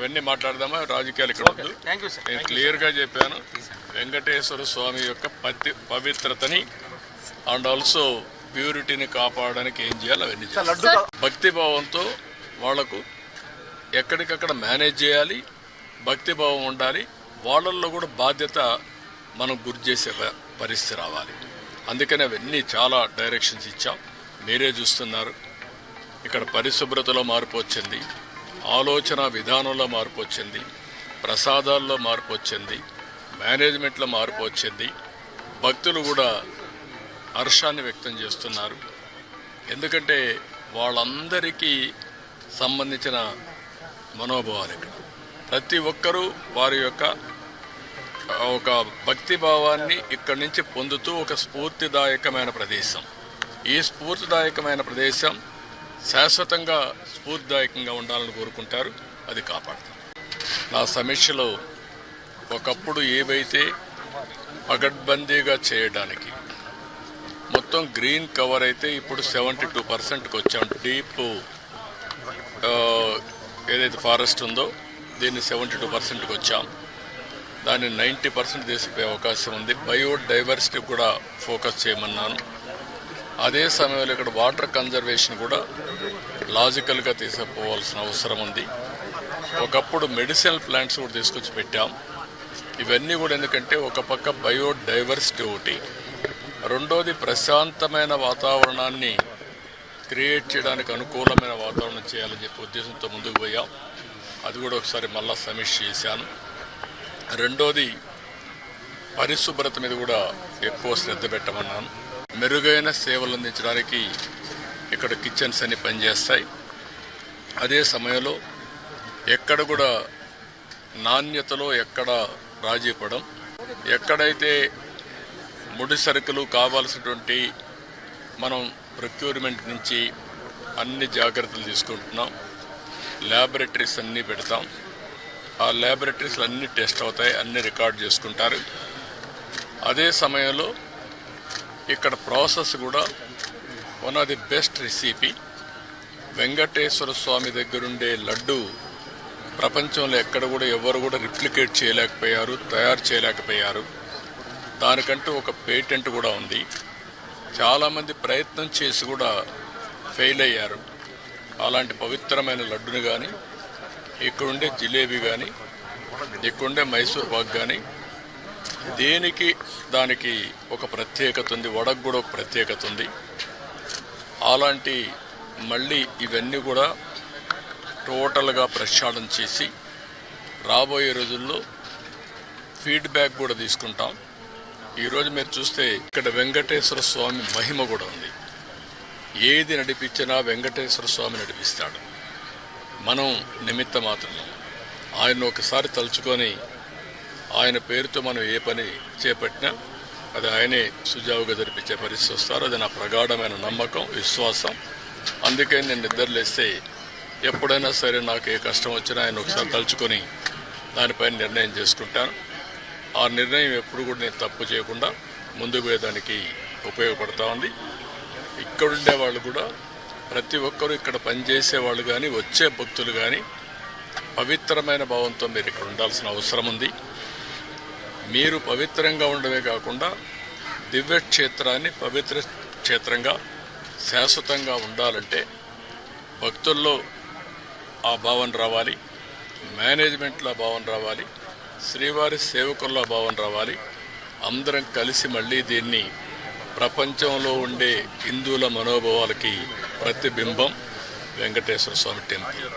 ఇవన్నీ మాట్లాడదామా? రాజకీయాలు ఇక్కడ వద్దు. నేను క్లియర్గా చెప్పాను. వెంకటేశ్వర స్వామి యొక్క పతి పవిత్రతని అండ్ ఆల్సో ప్యూరిటీని కాపాడడానికి ఏం చేయాలి అవన్నీ భక్తి భావంతో వాళ్ళకు ఎక్కడికక్కడ మేనేజ్ చేయాలి భక్తి భావం ఉండాలి వాళ్ళల్లో కూడా బాధ్యత మనం గురి చేసే పరిస్థితి రావాలి. అందుకని అవన్నీ చాలా డైరెక్షన్స్ ఇచ్చాం. మీరే చూస్తున్నారు. ఇక్కడ పరిశుభ్రతలో మార్పు వచ్చింది. ఆలోచన విధానంలో మార్పు వచ్చింది ప్రసాదాల్లో మార్పు వచ్చింది మేనేజ్మెంట్లో మార్పు వచ్చింది. భక్తులు కూడా హర్షాన్ని వ్యక్తం చేస్తున్నారు. ఎందుకంటే వాళ్ళందరికీ సంబంధించిన మనోభావాలు ఇక్కడ. ప్రతి ఒక్కరూ వారి యొక్క ఒక భక్తి భావాన్ని ఇక్కడి నుంచి పొందుతూ ఒక స్ఫూర్తిదాయకమైన ప్రదేశం. ఈ స్ఫూర్తిదాయకమైన ప్రదేశం శాశ్వతంగా స్ఫూర్తిదాయకంగా ఉండాలని కోరుకుంటారు. అది కాపాడతాం. నా సమీక్షలో ఒకప్పుడు ఏవైతే పగడ్బందీగా చేయడానికి మొత్తం గ్రీన్ కవర్ అయితే ఇప్పుడు సెవెంటీ టూ పర్సెంట్కి వచ్చాం. డీప్ ఏదైతే ఫారెస్ట్ ఉందో దీన్ని సెవెంటీ టూ పర్సెంట్కి వచ్చాం. దాన్ని నైంటీ పర్సెంట్ తీసుకుపోయే అవకాశం ఉంది. బయోడైవర్సిటీ కూడా ఫోకస్ చేయమన్నాను. అదే సమయంలో ఇక్కడ వాటర్ కన్జర్వేషన్ కూడా లాజికల్గా తీసుకుపోవాల్సిన అవసరం ఉంది. ఒకప్పుడు మెడిసినల్ ప్లాంట్స్ కూడా తీసుకొచ్చి పెట్టాం. ఇవన్నీ కూడా ఎందుకంటే ఒక పక్క బయోడైవర్సిటీ. ఒకటి రెండోది ప్రశాంతమైన వాతావరణాన్ని క్రియేట్ చేయడానికి అనుకూలమైన వాతావరణం చేయాలని చెప్పి ఉద్దేశంతో ముందుకు పోయాం. అది కూడా ఒకసారి మళ్ళా సమీక్ష చేశాను. రెండోది పరిశుభ్రత మీద కూడా ఎక్కువ శ్రద్ధ పెట్టమన్నాను. మెరుగైన సేవలు అందించడానికి ఇక్కడ కిచెన్స్ అన్ని పనిచేస్తాయి. అదే సమయంలో ఎక్కడ కూడా నాణ్యతలో ఎక్కడ రాజీ పడం ఎక్కడైతే ముడి సరుకులు కావాల్సినటువంటి మనం ప్రొక్యూర్మెంట్ నుంచి అన్ని జాగ్రత్తలు తీసుకుంటున్నాం. ల్యాబొరేటరీస్ అన్నీ పెడతాం. ఆ ల్యాబొరేటరీస్ అన్నీ టెస్ట్ అవుతాయి అన్నీ రికార్డ్ చేసుకుంటారు. అదే సమయంలో ఇక్కడ ప్రాసెస్ కూడా one of the best recipe Venkateswara Swamy దగ్గరుండే లడ్డు ప్రపంచంలో ఎక్కడ కూడా ఎవరు కూడా రిప్లికేట్ చేయలేకపోయారు తయారు చేయలేకపోయారు. దానికంటూ ఒక పేటెంట్ కూడా ఉంది. చాలామంది ప్రయత్నం చేసి కూడా ఫెయిల్ అయ్యారు. అలాంటి పవిత్రమైన లడ్డును కానీ ఇక్కడుండే జిలేబీ కానీ ఇక్కడుండే మైసూర్ పాక్ కానీ దేనికి దానికి ఒక ప్రత్యేకత ఉంది వడకు కూడా ఒక ప్రత్యేకత ఉంది. అలాంటి మళ్ళీ ఇవన్నీ కూడా టోటల్గా ప్రక్షాళన చేసి రాబోయే రోజుల్లో ఫీడ్బ్యాక్ కూడా తీసుకుంటాం. ఈరోజు మీరు చూస్తే ఇక్కడ వెంకటేశ్వర స్వామి మహిమ కూడా ఉంది. ఏది నడిపించినా వెంకటేశ్వర స్వామి నడిపిస్తాడు. మనం నిమిత్త మాత్రం ఆయన ఒకసారి తలుచుకొని ఆయన పేరుతో మనం ఏ పని చేపట్టినా అది ఆయనే సుజావుగా జరిపించే పరిస్థితి వస్తారు. అది నా ప్రగాఢమైన నమ్మకం విశ్వాసం. అందుకే నేను నిద్రలేస్తే ఎప్పుడైనా సరే నాకు ఏ కష్టం వచ్చినా ఆయన ఒకసారి తలుచుకొని దానిపైన నిర్ణయం చేసుకుంటాను. ఆ నిర్ణయం ఎప్పుడు కూడా నేను తప్పు చేయకుండా ముందుకు పోయేదానికి ఉపయోగపడతా ఉంది. ఇక్కడుండే వాళ్ళు కూడా ప్రతి ఒక్కరూ ఇక్కడ పనిచేసే వాళ్ళు కానీ వచ్చే భక్తులు కానీ పవిత్రమైన భావంతో మీరు ఇక్కడ ఉండాల్సిన అవసరం ఉంది. మీరు పవిత్రంగా ఉండమే కాకుండా దివ్య క్షేత్రాన్ని పవిత్ర క్షేత్రంగా శాశ్వతంగా ఉండాలంటే భక్తుల్లో ఆ భావన రావాలి మేనేజ్మెంట్లో భావన రావాలి శ్రీవారి సేవకుల్లో భావన రావాలి. అందరం కలిసి మళ్ళీ దీన్ని ప్రపంచంలో ఉండే హిందువుల మనోభావాలకి ప్రతిబింబం వెంకటేశ్వర స్వామి టెంపుల్.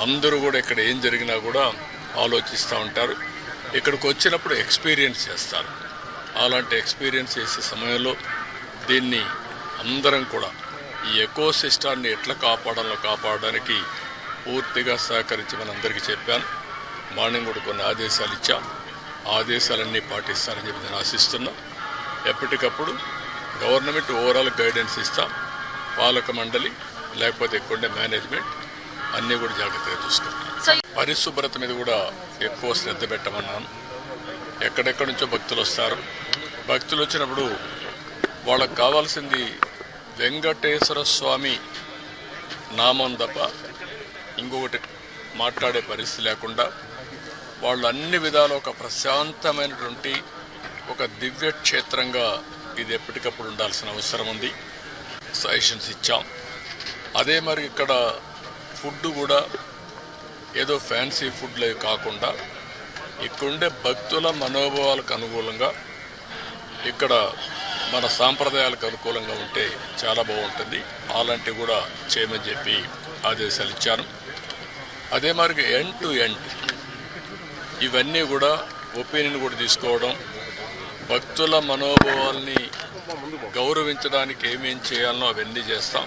అందరూ కూడా ఇక్కడ ఏం జరిగినా కూడా ఆలోచిస్తూ ఉంటారు. ఇక్కడికి వచ్చినప్పుడు ఎక్స్పీరియన్స్ చేస్తారు. అలాంటి ఎక్స్పీరియన్స్ చేసే సమయంలో దీన్ని అందరం కూడా ఈ ఎకో సిస్టాన్ని ఎట్లా కాపాడాలో కాపాడడానికి పూర్తిగా సహకరించమని అందరికీ చెప్పాను. మార్నింగ్ కూడా కొన్ని ఆదేశాలు ఇచ్చాం. ఆదేశాలన్నీ పాటిస్తారని చెప్పి నేను ఆశిస్తున్నా. ఎప్పటికప్పుడు గవర్నమెంట్ ఓవరాల్ గైడెన్స్ ఇస్తాం. పాలక మండలి లేకపోతే కొండ మేనేజ్మెంట్ అన్నీ కూడా జాగ్రత్తగా చూసుకుంటాం పరిశుభ్రత మీద కూడా ఎక్కువ శ్రద్ధ పెట్టమన్నాను. ఎక్కడెక్కడి నుంచో భక్తులు వస్తారు. భక్తులు వచ్చినప్పుడు వాళ్ళకి కావాల్సింది వెంకటేశ్వర స్వామి నామం తప్ప ఇంకొకటి మాట్లాడే పరిస్థితి లేకుండా వాళ్ళు అన్ని విధాలు ఒక ప్రశాంతమైనటువంటి ఒక దివ్య క్షేత్రంగా ఇది ఎప్పటికప్పుడు ఉండాల్సిన అవసరం ఉంది. సజెషన్స్ ఇచ్చాం. అదే మరి ఇక్కడ ఫుడ్ కూడా ఏదో ఫ్యాన్సీ ఫుడ్లే కాకుండా ఇక్కడుండే భక్తుల మనోభావాలకు అనుకూలంగా ఇక్కడ మన సాంప్రదాయాలకు అనుకూలంగా ఉంటే చాలా బాగుంటుంది. అలాంటివి కూడా చేయమని చెప్పి ఆదేశాలు ఇచ్చాను. అదే మరి ఎండ్ టు ఎండ్ ఇవన్నీ కూడా ఒపీనియన్ కూడా తీసుకోవడం భక్తుల మనోభావాల్ని గౌరవించడానికి ఏమేం చేయాలనో అవన్నీ చేస్తాం.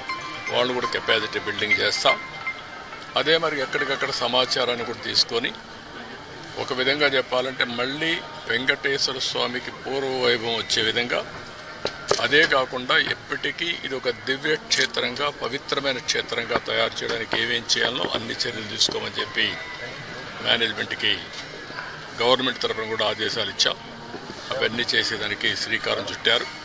వాళ్ళు కూడా కెపాసిటీ బిల్డింగ్ చేస్తాం. అదే మరి ఎక్కడికక్కడ సమాచారాన్ని కూడా తీసుకొని ఒక విధంగా చెప్పాలంటే మళ్ళీ వెంకటేశ్వర స్వామికి పూర్వ వైభవం వచ్చే విధంగా అదే కాకుండా ఎప్పటికీ ఇది ఒక దివ్య క్షేత్రంగా పవిత్రమైన క్షేత్రంగా తయారు చేయడానికి ఏమేం చేయాలో అన్ని చర్యలు తీసుకోమని చెప్పి మేనేజ్మెంట్కి గవర్నమెంట్ తరఫున కూడా ఆదేశాలు ఇచ్చాం. అవన్నీ చేసేదానికి శ్రీకారం చుట్టారు.